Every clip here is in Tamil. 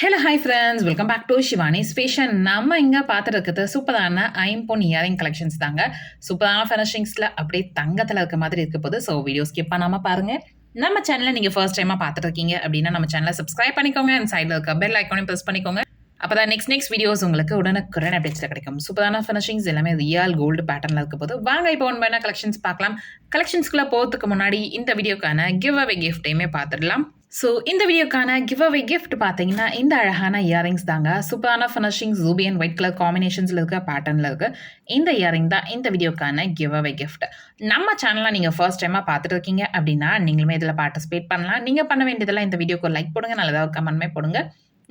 Hello hi friends welcome back to Shivani ஸ்பேஷன் நம்ம இங்கே பார்த்துட்டு இருக்கிறது சூப்பரான ஐம்பொன் இயரிங் கலெக்ஷன்ஸ் தாங்க. சூப்பரான ஃபினிஷிங்ஸில் அப்படியே தங்கத்தில் இருக்க மாதிரி இருக்க போது ஸோ வீடியோ ஸ்கிப் பண்ணாமல் பாருங்கள் நம்ம சேனலை நீங்கள் ஃபர்ஸ்ட் டைமாக பார்த்துட்டு இருக்கீங்க அப்படின்னா நம்ம சேனலை சப்ஸ்கிரைப் பண்ணிக்கோங்க. அண்ட் சைடில் இருக்க பெல் ஐக்கானையும் ப்ரெஸ் பண்ணிக்கோங்க. அப்போ தான் நெக்ஸ்ட் நெக்ஸ்ட் வீடியோஸ் உங்களுக்கு உடனுக்குடன் அப்டேட்ஸில் கிடைக்கும். சூப்பரான ஃபினிஷிங்ஸ் எல்லாமே ரியல் கோல்டு பேட்டர்னில் இருக்க போது வாங்க இப்போ ஒன் பண்ண கலெக்ஷன்ஸ் பார்க்கலாம். கலெக்ஷன்ஸ்குள்ளே போகிறதுக்கு முன்னாடி இந்த வீடியோக்கான கிவ் அவே கிஃப்டையுமே பார்த்துடலாம் ஸோ இந்த வீடியோக்கான கிவ் அவே கிஃப்ட் பார்த்தீங்கன்னா இந்த அழகான இயரிங்ஸ் தாங்க. சூப்பரான finishing ruby and white colour காம்பினேஷன்ஸில் இருக்க பேட்டர்னில் இருக்குது இந்த இயரிங் தான் இந்த வீடியோக்கான கிவ் அவே கிஃப்ட் நம்ம சேனலில் நீங்கள் ஃபர்ஸ்ட் டைமாக பார்த்துட்டு இருக்கீங்க அப்படின்னா நீங்களுமே இதில் பார்ட்டிசிபேட் பண்ணலாம். நீங்கள் பண்ண வேண்டியதெல்லாம் இந்த வீடியோக்கு லைக் போடுங்க. நல்லதாக கமெண்ட்மே போடுங்க.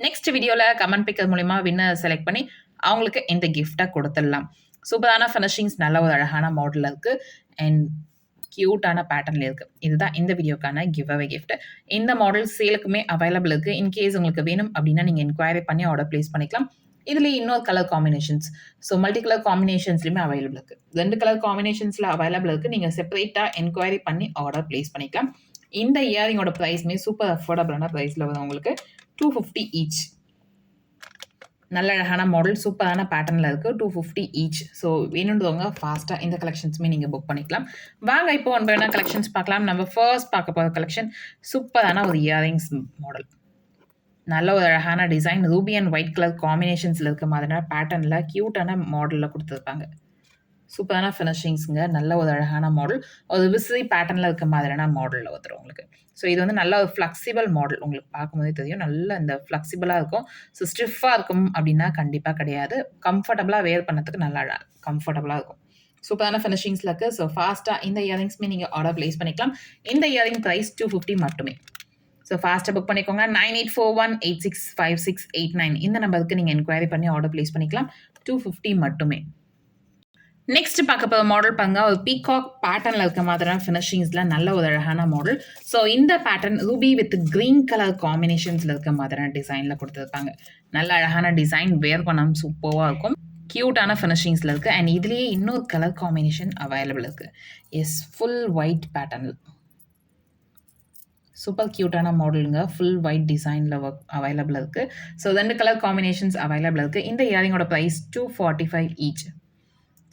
நெக்ஸ்ட் வீடியோவில் கமெண்ட் பிக்கர் மூலிமா வின்னர் செலக்ட் பண்ணி அவங்களுக்கு இந்த கிஃப்ட்டை கொடுத்துடலாம். சூப்பரான ஃபினிஷிங்ஸ் நல்ல ஒரு அழகான மாடலில் இருக்குது அண்ட் க்யூட்டான பேட்டர்னில் இருக்குது இதுதான் இந்த வீடியோக்கான கிவ் அவே கிஃப்ட் இந்த மாடல் சேலுக்குமே அவைலபிள் இருக்குது இன்கேஸ் உங்களுக்கு வேணும் அப்படின்னா நீங்கள் என்கொயரி பண்ணி ஆர்டர் ப்ளேஸ் பண்ணிக்கலாம். இதில் இன்னொரு colour combinations so multi colour காம்பினேஷன்ஸ்லையுமே available இருக்குது ரெண்டு கலர் காம்பினேஷன்ஸில் அவைலபிள் இருக்குது நீங்கள் செப்பரேட்டாக என்கொயரி பண்ணி ஆர்டர் ப்ளேஸ் பண்ணிக்கலாம். இந்த இயரிங்கோட ப்ரைஸ்மே சூப்பர் அஃபோர்டபுளான ப்ரைஸில் வரும் உங்களுக்கு. டூ ஃபிஃப்டி ஈச் நல்ல அழகான மாடல் சூப்பரான பேட்டர்னில் இருக்குது டூ ஃபிஃப்டி ஈச் ஸோ வேணுன்றவங்க ஃபாஸ்ட்டாக இந்த கலெக்ஷன்ஸுமே நீங்கள் புக் பண்ணிக்கலாம். வாங்க இப்போ ஒன் வேணா கலெக்ஷன்ஸ் பார்க்கலாம்? நம்ம ஃபர்ஸ்ட் பார்க்க போகிற கலெக்ஷன் சூப்பரான ஒரு இயரிங்ஸ் மாடல் நல்ல ஒரு அழகான design ruby and white colour காம்பினேஷன்ஸில் இருக்க மாதிரியான பேட்டர்னில் க்யூட்டான மாடலில் கொடுத்துருப்பாங்க. சூப்பரான ஃபினிஷிங்ஸுங்க நல்ல ஒரு அழகான மாடல் ஒரு விசிறி பேட்டர்னில் இருக்க மாதிரியான மாடலில் வந்துடும் உங்களுக்கு. ஸோ இது வந்து நல்ல ஒரு ஃப்ளெக்சிபிள் மாடல் உங்களுக்கு பார்க்கும்போதே தெரியும். நல்ல இந்த ஃப்ளெக்சிபிளாக இருக்கும். ஸோ ஸ்டிஃபாக இருக்கும் அப்படின்னா கண்டிப்பாக கிடையாது. கம்ஃபர்டபுளாக வேர் பண்ணதுக்கு நல்லா கம்ஃபர்டபுளாக இருக்கும். சூப்பரான ஃபினிஷிங்ஸில் இருக்குது ஸோ ஃபாஸ்ட்டாக இந்த இயரிங்ஸ்மே நீங்கள் ஆர்டர் ப்ளேஸ் பண்ணிக்கலாம். இந்த இயரிங் ப்ரைஸ் டூ ஃபிஃப்டி மட்டுமே. ஸோ ஃபாஸ்ட்டாக புக் பண்ணிக்கோங்க. Nine eight four one eight six five six eight nine இந்த நம்பருக்கு நீங்கள் என்கொயரி பண்ணி ஆர்டர் ப்ளேஸ் பண்ணிக்கலாம். டூ ஃபிஃப்டி மட்டுமே. நெக்ஸ்ட் பார்க்க போகிற மாடல் பாருங்க. ஒரு பீகாக் பேட்டர்னில் இருக்க மாதிரியான ஃபினிஷிங்ஸில் நல்ல ஒரு அழகான மாடல் ஸோ இந்த pattern ruby with green colour காம்பினேஷன்ஸில் இருக்க மாதிரியான டிசைனில் கொடுத்துருப்பாங்க. நல்ல அழகான டிசைன் வேர் பண்ணாமல் சூப்பராக இருக்கும். க்யூட்டான ஃபினிஷிங்ஸில் இருக்குது அண்ட் இதுலேயே இன்னொரு கலர் காம்பினேஷன் அவைலபிள் இருக்குது எஸ் ஃபுல் ஒயிட் பேட்டர்னில் சூப்பர் க்யூட்டான மாடலுங்க ஃபுல் ஒயிட் டிசைனில் ஒர்க் அவைலபிள் இருக்குது ஸோ ரெண்டு கலர் காம்பினேஷன்ஸ் அவைலபிள் இருக்குது இந்த இயரிங்கோட price two forty five each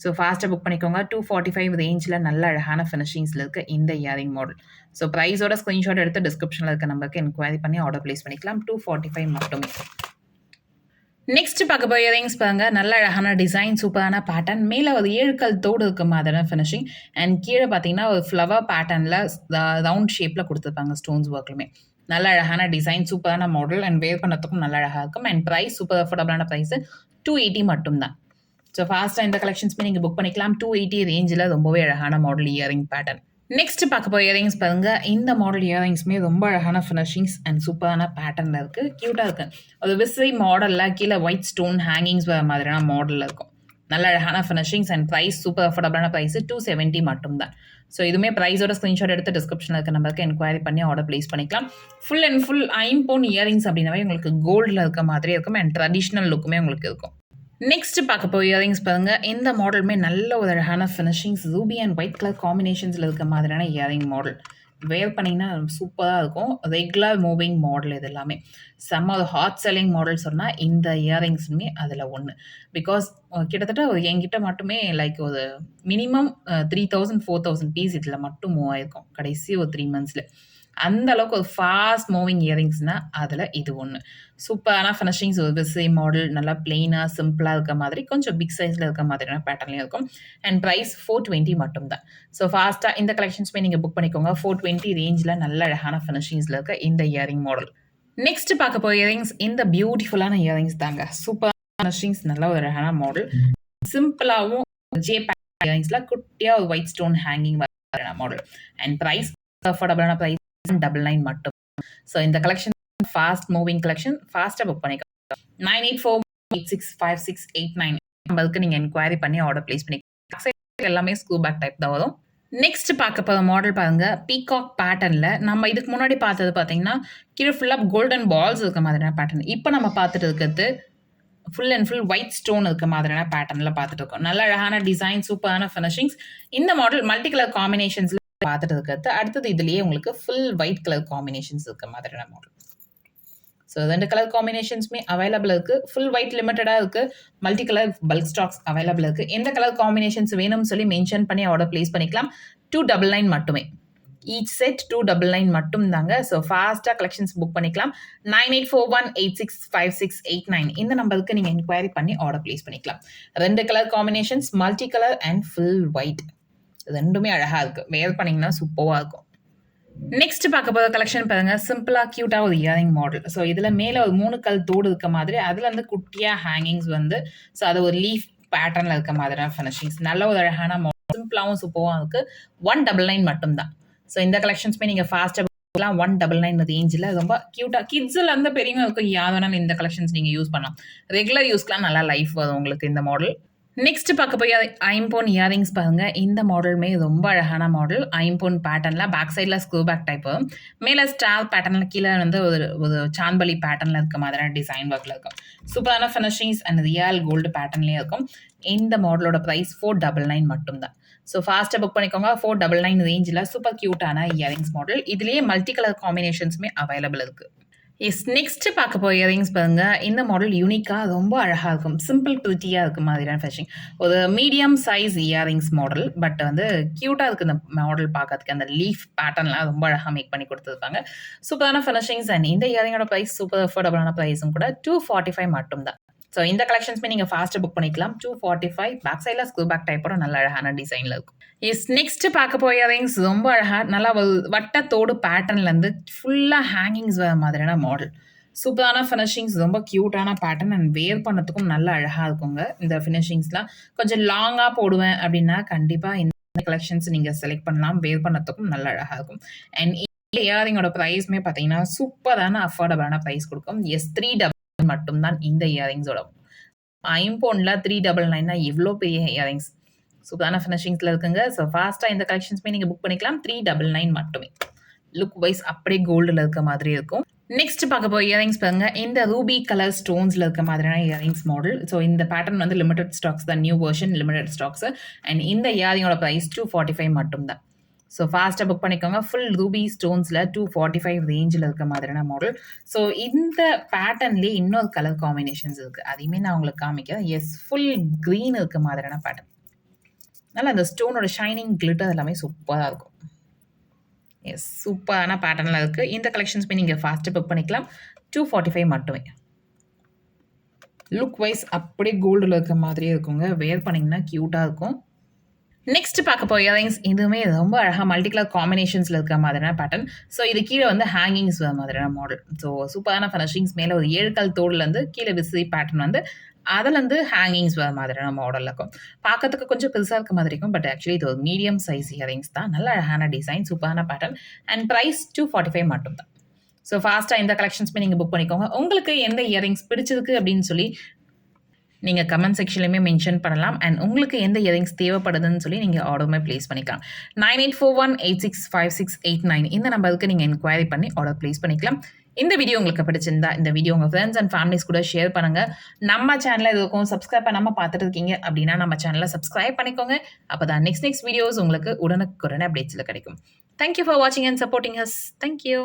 so ஃபாஸ்ட்டாக புக் பண்ணிக்கோங்க. டூ ஃபார்ட்டி ஃபைவ் ரேஞ்சில் நல்ல அழகான ஃபினிஷிங்ஸில் இருக்க இந்த இயரிங் மாடல் ஸோ ப்ரைஸோட ஸ்க்ரீன்ஷாட் எடுத்து டிஸ்கிரிப்ஷனில் இருக்க நம்பருக்கு என்கொயரி பண்ணி ஆர்டர் ப்ளேஸ் பண்ணிக்கலாம். டூ ஃபார்ட்டி ஃபைவ் மட்டுமே. நெக்ஸ்ட் பார்க்க போய் இயரிங்ஸ் பாருங்க. நல்ல அழகான டிசைன் சூப்பரான பேட்டர்ன் மேலே ஒரு ஏழுக்கல் தோடு இருக்க மாதிரியான ஃபினிஷிங் அண்ட் கீழே பார்த்தீங்கன்னா ஒரு ஃப்ளவர் பேட்டர்னில் ரவுண்ட் ஷேப்பில் கொடுத்துருப்பாங்க ஸ்டோன்ஸ் ஒர்க்குமே நல்ல அழகான டிசைன் சூப்பரான மாடல் அண்ட் வேர் பண்ணுறதுக்கும் நல்ல அழகாக இருக்கும். அண்ட் ப்ரைஸ் சூப்பர் அஃபோர்டபுளான ப்ரைஸ் டூ எயிட்டி மட்டும்தான். ஸோ ஃபாஸ்ட்டாக இந்த கலெக்ஷன்ஸ்மே நீங்கள் புக் பண்ணிக்கலாம். டூ எயிட்டி ரேஞ்சில் ரொம்பவே அழகான மாடல் இயரிங் பேட்டர்ன் நெக்ஸ்ட் பார்க்க போய் இயரிங்ஸ் பாருங்க. இந்த மாடல் இயரிங்ஸ்மே ரொம்ப அழகான ஃபினிஷிங்ஸ் அண்ட் சூப்பரான பேட்டர்னில் இருக்குது க்யூட்டாக இருக்குது ஒரு விசை மாடலில் கீழே ஒயிட் ஸ்டோன் ஹேங்கிங்ஸ் வர மாதிரியான மாடலில் இருக்கும். நல்ல அழகான ஃபினிஷிங்ஸ் அண்ட் ப்ரைஸ் சூப்பர் அஃபோர்டபுளான ப்ரைஸ் டூ செவன்ட்டி மட்டும் தான் ஸோ இதுவுமே ப்ரைஸோட ஸ்க்ரீன்ஷாட் எடுத்து டிஸ்கிரிப்ஷனில் இருக்க நம்பருக்கு என்கொயரி பண்ணி ஆர்டர் ப்ளேஸ் பண்ணிக்கலாம். ஃபுல் அண்ட் ஃபுல் ஐம்போன் இயரிங்ஸ் அப்படின்னாவே உங்களுக்கு கோல்டில் இருக்க மாதிரி இருக்கும் அண்ட் ட்ரெடிஷ்னல் லுக்குமே உங்களுக்கு இருக்கும். நெக்ஸ்ட் பார்க்க போய் இயரிங்ஸ் பாருங்க. இந்த மாடலுமே நல்ல ஒரு அழகான finishings ruby and white colour காம்பினேஷன்ஸில் இருக்க மாதிரியான இயரிங் மாடல் வேர் பண்ணிங்கன்னா சூப்பராக இருக்கும். ரெகுலர் மூவிங் மாடல் இது எல்லாமே செம்ம ஒரு ஹாட் செல்லிங் மாடல் சொன்னால் இந்த இயரிங்ஸுமே அதில் ஒன்று பிகாஸ் கிட்டத்தட்ட ஒரு என்கிட்ட மட்டுமே லைக் ஒரு minimum three thousand four thousand piece இதில் மட்டும் மூவ் ஆயிருக்கும். கடைசி ஒரு த்ரீ மந்த்ஸில் அந்த அளவுக்கு ஒரு ஃபாஸ்ட் மூவிங் இயரிங்ஸ்னால் அதில் இது ஒன்று சூப்பரான ஃபினிஷிங்ஸ் ஒரு விசை மாடல் நல்லா பிளெயினாக சிம்பிளாக இருக்க மாதிரி கொஞ்சம் பிக் சைஸில் இருக்க மாதிரியான பேட்டர்லையும் இருக்கும். அண்ட் ப்ரைஸ் ஃபோர் டுவெண்ட்டி மட்டும் தான் ஸோ ஃபாஸ்ட்டாக இந்த கலெக்ஷன்ஸ்மே நீங்கள் புக் பண்ணிக்கோங்க. ஃபோர் டுவெண்ட்டி ரேஞ்சில் நல்ல அழகான ஃபினிஷிங்ஸில் இருக்க இந்த இயரிங் மாடல் நெக்ஸ்ட் பார்க்க போகிற இயரிங்ஸ் இந்த பியூட்டிஃபுல்லான இயரிங்ஸ் தாங்க. சூப்பர் ஃபினிஷிங்ஸ் நல்ல ஒரு அழகான மாடல் சிம்பிளாகவும் ஜே இயரிங்ஸில் குட்டியாக ஒரு white stone hanging model and price அஃபோர்டபுளான price double nine மட்டும். ஸோ இந்த கலெக்ஷன் ஃபாஸ்ட் மூவிங் கலெக்ஷன் ஃபாஸ்ட்டாக புக் பண்ணிக்கலாம் nine eight four eight six five six eight nine நம்பருக்கு நீங்கள் என்கொயரி பண்ணி ஆர்டர் ப்ளேஸ் பண்ணிக்கலாம் எல்லாமே ஸ்கூல் பேக் டைப் தான் வரும். நெக்ஸ்ட் பார்க்க போகிற மாடல் பாருங்க பீகாக் பேட்டர்னில் நம்ம இதுக்கு முன்னாடி பார்த்தது பார்த்தீங்கன்னா கீழே ஃபுல்லாக கோல்டன் பால்ஸ் இருக்க மாதிரியான பேட்டர்ன் இப்போ நம்ம பார்த்துட்டு இருக்கிறது full and full white stone இருக்க மாதிரியான பேட்டர்னில் பார்த்துட்டு இருக்கோம். நல்ல அழகான டிசைன் சூப்பரான ஃபினிஷிங்ஸ் இந்த மாடல் மல்டி கலர் காம்பினேஷன்ஸில் பார்த்துட்டு இருக்கிறது அடுத்தது இதுலேயே உங்களுக்கு ஃபுல் ஒயிட் கலர் காம்பினேஷன்ஸ் இருக்க மாதிரியான மாடல் ஸோ ஸோ ரெண்டு கலர் காம்பினேஷன்ஸுமே அவைலபிள் இருக்குது ஃபுல் ஒயிட் லிமிட்டடாக இருக்குது multi colour bulk stocks available இருக்குது எந்த கலர் காம்பினேஷன்ஸ் வேணும்னு சொல்லி மென்ஷன் பண்ணி ஆர்டர் ப்ளேஸ் பண்ணிக்கலாம். டூ டபுள் நைன் மட்டுமே. Each set two double nine மட்டும் தாங்க ஸோ ஃபாஸ்ட்டாக கலெக்ஷன்ஸ் புக் பண்ணிக்கலாம். Nine eight four one eight six five six eight nine இந்த நம்பருக்கு நீங்கள் என்கொயரி பண்ணி ஆர்டர் ப்ளேஸ் பண்ணிக்கலாம். ரெண்டு colour combinations multi colour and full white ரெண்டுமே அழகாக இருக்குது வேர் பண்ணிங்கன்னா சூப்பராக இருக்கும். நெக்ஸ்ட் பார்க்க போகிற கலெக்ஷன் பாருங்க. சிம்பிளாக க்யூட்டாக ஒரு இயரிங் மாடல் ஸோ இதில் மேலே ஒரு மூணு கல் தோடு இருக்க மாதிரி அதில் வந்து குட்டியாக ஹேங்கிங்ஸ் வந்து ஸோ அது ஒரு லீஃப் பேட்டர்னில் இருக்க மாதிரியான ஃபினிஷிங்ஸ் நல்ல ஒரு அழகான மாடல் சிம்பிளாகவும் சூப்பராகவும் இருக்குது ஒன் டபுள் நைன் மட்டும்தான். ஸோ இந்த கலெக்ஷன்ஸ்மே நீங்கள் ஃபாஸ்ட்டாக ஒன் டபுள் நைன் ரேஞ்சில் ரொம்ப க்யூட்டாக கிட்ஸில் இருந்து பெரியவங்க இருக்கும் யாரும் இந்த கலெக்ஷன்ஸ் நீங்கள் யூஸ் பண்ணலாம். ரெகுலர் யூஸ்க்கெலாம் நல்லா லைஃப் வரும் உங்களுக்கு இந்த மாடல் நெக்ஸ்ட் பார்க்க போய் ஐம்போன் இயரிங்ஸ் பாருங்க. இந்த மாடலுமே ரொம்ப அழகான மாடல் ஐம்போன் பேட்டர்னில் பேக் சைடில் ஸ்க்ரூ பேக் டைப்பு மேலே ஸ்டார் பேட்டர்னில் கீழே வந்து ஒரு ஒரு சாம்பலி பேட்டர்னில் இருக்க மாதிரியான டிசைன் ஒர்க்கில் இருக்கும். சூப்பரான ஃபினிஷிங்ஸ் அண்ட் ரியல் கோல்டு பேட்டர்ன்லேயே இருக்கும். இந்த மாடலோட ப்ரைஸ் ஃபோர் டபுள் நைன் மட்டும்தான். ஸோ ஃபாஸ்ட்டாக புக் பண்ணிக்கோங்க. ஃபோர் டபுள் நைன் ரேஞ்சில் சூப்பர் க்யூட்டான இயரிங்ஸ் மாடல் இதுலேயே மல்டி கலர் காம்பினேஷன்ஸுமே அவைலபிள் இருக்குது எஸ் நெக்ஸ்ட்டு பார்க்க போய் இயரிங்ஸ் பாருங்கள் இந்த மாடல் யூனிக்காக ரொம்ப அழகாக இருக்கும். சிம்பிள் ப்ரிட்டியாக இருக்க மாதிரியான ஃபேஷிங் ஒரு medium size earrings model but வந்து க்யூட்டாக இருக்குது இந்த மாடல் பார்க்கறதுக்கு. அந்த லீஃப் பேட்டர்ன்லாம் ரொம்ப அழகாக மேக் பண்ணி கொடுத்துருப்பாங்க. சூப்பரான ஃபினிஷிங்ஸ் அண்ட் இந்த இயரிங்கோட ப்ரைஸ் சூப்பர் அஃபோர்டபுளான ப்ரைஸும் கூட டூ ஃபார்ட்டி ஃபைவ் மட்டும் தான் ஸோ இந்த கலெக்ஷன்ஸ்மே நீங்கள் ஃபாஸ்ட்டாக புக் பண்ணிக்கலாம். டூ ஃபார்ட்டி ஃபைவ் பேக் சைடில் ஸ்க்ரூ பேக் டைப்போட நல்ல அழகான டிசைனில் இருக்கும். இஸ் நெக்ஸ்ட் பார்க்க போய் ரிங்ஸ் ரொம்ப அழகாக நல்லா வட்டத்தோடு பேட்டர்ன்லேருந்து ஃபுல்லாக ஹேங்கிங்ஸ் வர மாதிரியான மாடல் சூப்பரான ஃபினிஷிங்ஸ் ரொம்ப க்யூட்டான பேட்டர்ன் அண்ட் வேர் பண்ணதுக்கும் நல்லா அழகாக இருக்குங்க. இந்த ஃபினிஷிங்ஸ்லாம் கொஞ்சம் லாங்காக போடுவேன் அப்படின்னா கண்டிப்பாக இந்த கலெக்ஷன்ஸ் நீங்கள் செலக்ட் பண்ணலாம். வேர் பண்ணதுக்கும் நல்லா அழகாக இருக்கும். அண்ட் இந்த இயரிங்கோட ப்ரைஸ்மே பார்த்தீங்கன்னா சூப்பரான அஃபோர்டபுளான ப்ரைஸ் கொடுக்கும். எஸ் த்ரீ டபுள் மட்டும்தான் இந்த இயரிங்ஸோட ஐம்போனில் த்ரீ டபுள் நைன்னா எவ்வளோ பெரிய இயரிங்ஸ் சூப்பரான ஃபினிஷிங்ஸில் இருக்குங்க. ஸோ ஃபாஸ்ட்டாக இந்த கலெக்ஷன்ஸ்மே நீங்கள் புக் பண்ணிக்கலாம். த்ரீ டபுள் நைன் மட்டுமே. லுக் வைஸ் அப்படியே கோல்டில் இருக்க மாதிரி இருக்கும். நெக்ஸ்ட் பார்க்க போய் இயரிங்ஸ் பாருங்க. இந்த ரூபி கலர் ஸ்டோன்ஸில் இருக்க மாதிரியான இயரிங்ஸ் மாடல் ஸோ இந்த பேட்டர்ன் வந்து லிமிடெட் ஸ்டாக்ஸ் தான். New version limited stocks and இந்த இயரிங்கோட ப்ரைஸ் டூ ஃபார்ட்டி ஃபைவ் மட்டும் தான் ஸோ ஃபாஸ்ட்டாக புக் பண்ணிக்கோங்க. ஃபுல் ரூபி ஸ்டோன்ஸில் டூ ஃபார்ட்டி ஃபைவ் ரேஞ்சில் இருக்க மாதிரியான மாடல் ஸோ இந்த பேட்டர்ன்லேயே இன்னொரு கலர் காம்பினேஷன்ஸ் இருக்குது அதையுமே நான் உங்களுக்கு காமிக்கிறேன். எஸ் ஃபுல் க்ரீன் இருக்க மாதிரியான பேட்டர்ன் நல்லா அந்த ஸ்டோனோட ஷைனிங் கிளிட்டர் எல்லாமே சூப்பராக இருக்கும். எஸ் சூப்பரான பேட்டர்னில் இருக்குது இந்த கலெக்ஷன்ஸ்மே நீங்கள் ஃபாஸ்ட்டாக புக் பண்ணிக்கலாம். டூ ஃபார்ட்டி ஃபைவ் மட்டுமே. லுக் வைஸ் அப்படியே கோல்டில் இருக்க மாதிரியே இருக்குங்க. வேர் பண்ணிங்கன்னா க்யூட்டாக இருக்கும். நெக்ஸ்ட் பார்க்க போய் இயரிங்ஸ் இதுவுமே ரொம்ப அழகாக மல்டி கலர் காம்பினேஷன்ஸில் இருக்கிற மாதிரியான பேட்டர்ன் ஸோ இது கீழே வந்து ஹேங்கிங்ஸ் மாதிரியான மாடல் ஸோ சூப்பரான ஃபினிஷிங்ஸ் மேலே ஒரு ஏழு கல் தோடுலேருந்து கீழே விசிறி பேட்டர்ன் வந்து அதுலேருந்து ஹேங்கிங்ஸ் வர மாதிரியான மாடலில் இருக்கும். பார்க்கறதுக்கு கொஞ்சம் பெருசாக இருக்க மாதிரி இருக்கும். பட் ஆக்சுவலி இது ஒரு மீடியம் சைஸ் இயரிங்ஸ் தான். நல்ல அழகான டிசைன் சூப்பரான pattern and price two forty five மட்டும் தான் ஸோ ஃபாஸ்ட்டாக இந்த கலெக்ஷன்ஸ்மே நீங்கள் புக் பண்ணிக்கோங்க. உங்களுக்கு எந்த இயரிங்ஸ் பிடிச்சிருக்கு அப்படின்னு சொல்லி நீங்கள் கமெண்ட் செக்ஷன்லையுமே மென்ஷன் பண்ணலாம். அண்ட் உங்களுக்கு எந்த இயரிங்ஸ் தேவைப்படுதுன்னு சொல்லி நீங்கள் ஆர்டருமே ப்ளேஸ் பண்ணிக்கலாம். Nine eight four one eight six five six eight nine இந்த நம்பருக்கு நீங்கள் என்கொயரி பண்ணி ஆர்டர் ப்ளேஸ் பண்ணிக்கலாம். இந்த வீடியோ உங்களுக்கு பிடிச்சிருந்தா இந்த வீடியோ உங்கள் ஃப்ரெண்ட்ஸ் அண்ட் ஃபேமிலிஸ் கூட ஷேர் பண்ணுங்கள் நம்ம சேனலில் இருக்கும் சப்ஸ்கிரைப் பண்ணாமல் பார்த்துட்டு இருக்கீங்க அப்படின்னா நம்ம சேனலை சப்ஸ்கிரைப் பண்ணிக்கோங்க. அப்போ தான் நெக்ஸ்ட் நெக்ஸ்ட் வீடியோஸ் உங்களுக்கு உடனுக்குடனே அப்டேட்ஸில் கிடைக்கும். தேங்க்யூ ஃபார் வாட்சிங் and supporting us thank you